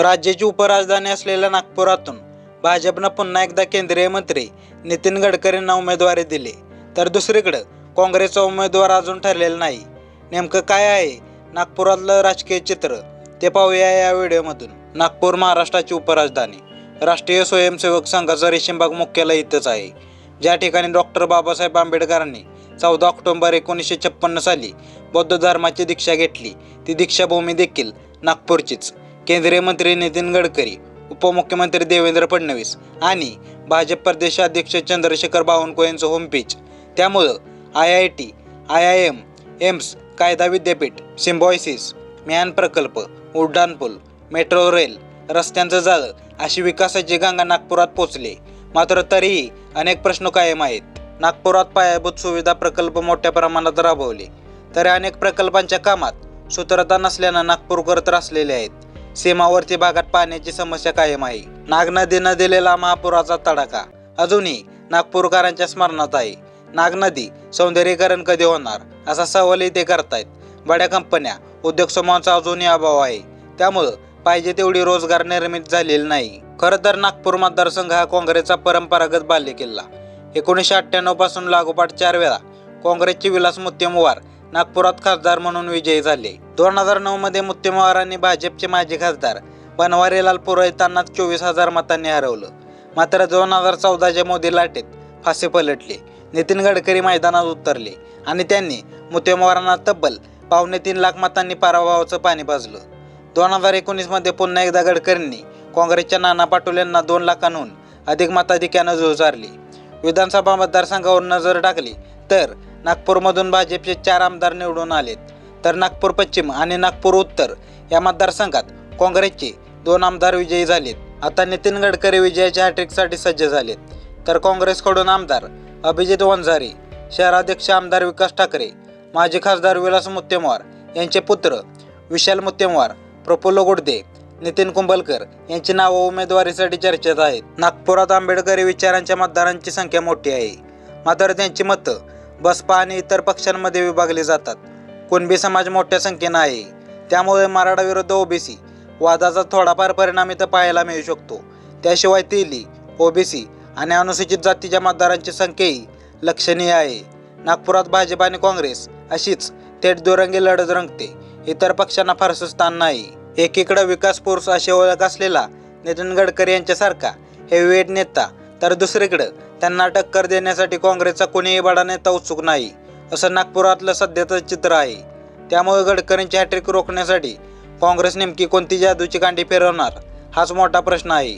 राज्याची उपराजधानी असलेल्या नागपुरातून भाजपनं पुन्हा एकदा केंद्रीय मंत्री नितीन गडकरींना उमेदवारी दिली. तर दुसरीकडं काँग्रेसचा उमेदवार अजून ठरलेला नाही. नेमकं काय आहे? नागपुरातलं राजकीय चित्र ते पाहूया या व्हिडिओमधून. नागपूर महाराष्ट्राची उपराजधानी. राष्ट्रीय स्वयंसेवक संघाचं रेशीमबाग मुख्यालय इथंच आहे. ज्या ठिकाणी डॉक्टर बाबासाहेब आंबेडकरांनी चौदा ऑक्टोबर एकोणीसशे छप्पन्न साली बौद्ध धर्माची दीक्षा घेतली. ती दीक्षाभूमी देखील नागपूरचीच. केंद्रीय मंत्री नितीन गडकरी उपमुख्यमंत्री देवेंद्र फडणवीस आणि भाजप प्रदेशाध्यक्ष चंद्रशेखर बावनकुळे यांचं होमपेज त्यामुळं I I T I I M AIIMS कायदा विद्यापीठ सिम्बॉयसिस म्यान प्रकल्प उड्डाणपूल मेट्रो रेल रस्त्यांचं जाळं अशी विकासाची गंगा नागपुरात पोचले. मात्र तरीही अनेक प्रश्न कायम आहेत. नागपुरात पायाभूत सुविधा प्रकल्प मोठ्या प्रमाणात राबवले. तरी अनेक प्रकल्पांच्या कामात सूत्रता नसल्यानं नागपूरकर त्रासलेले आहेत. सीमावर्ती भागात पाण्याची समस्या कायम आहे. नाग नदीनं दिलेला महापुराचा तडाखा. अजूनही नागपूरकरांच्या स्मरणात आहे. नाग नदी सौंदर्यीकरण कधी होणार? असा सवालही ते करतायत. बड्या कंपन्या उद्योग समूहांचा अजूनही अभाव आहे. त्यामुळं पाहिजे तेवढी रोजगार निर्मित झालेली नाही. खरं तर नागपूर मतदारसंघ हा काँग्रेसचा परंपरागत बाल्यकिल्ला एकोणीसशे अठ्ठ्याण्णवपासून लागोपाठ चार वेळा काँग्रेसचे विलास मुत्तेमवार नागपुरात खासदार म्हणून विजयी झाले. दोन हजार नऊमध्ये मुत्तेमवारांनी भाजपचे माजी खासदार बनवारीलाल पुरोहितांना चोवीस हजार मतांनी हरवलं. मात्र दोन हजार चौदाच्या मोदी लाटेत फासे पलटले. नितीन गडकरी मैदानात उतरले आणि त्यांनी मुत्तेमवारांना तब्बल पावणे तीन लाख मतांनी पराभवाचं पाणी भाजलं दोन हजार एकोणीसमध्ये पुन्हा एकदा गडकरींनी काँग्रेसच्या नाना पाटोलेंना दोन लाखांहून अधिक मताधिक्यानं झुजारली विधानसभा मतदारसंघावर नजर टाकली तर नागपूरमधून भाजपचे चार आमदार निवडून आलेत. तर नागपूर पश्चिम आणि नागपूर उत्तर या मतदारसंघात काँग्रेसचे दोन आमदार विजयी झालेत. आता नितीन गडकरी विजयाच्या हॅट्रिकसाठी सज्ज झालेत. तर काँग्रेसकडून आमदार अभिजित वंजारी शहराध्यक्ष आमदार विकास ठाकरे माजी खासदार विलास मुत्तेमवार यांचे पुत्र विशाल मुत्तेमवार प्रफुल्ल गुडदे नितीन कुंभलकर यांची नावं उमेदवारीसाठी चर्चेत आहेत. नागपुरात आंबेडकरी विचारांच्या मतदारांची संख्या मोठी आहे. मात्र त्यांची मतं बसपा आणि इतर पक्षांमध्ये विभागली जातात. कुणबी समाज मोठ्या संख्येनं आहे. त्यामुळे मराठा विरुद्ध ओबीसी वादाचा थोडाफार परिणाम इथं पाहायला मिळू शकतो. त्याशिवाय तेली ओबीसी आणि अनुसूचित जातीच्या मतदारांची संख्याही लक्षणीय आहे. नागपुरात भाजप आणि काँग्रेस अशीच थेट दुरंगी लढत रंगते. इतर पक्षांना फारसं स्थान नाही. एकीकडे विकास पुरुष अशी ओळख असलेला नितीन गडकरी यांच्यासारखा हेवीवेट नेता तर दुसरीकडं त्यांना टक्कर देण्यासाठी काँग्रेसचा कोणीही बडा नेता उत्सुक नाही. असं नागपुरातलं सध्याचं चित्र आहे. त्यामुळे गडकरींची हॅट्रिक रोखण्यासाठी काँग्रेस नेमकी कोणती जादूची कांडी फिरवणार हाच मोठा प्रश्न आहे.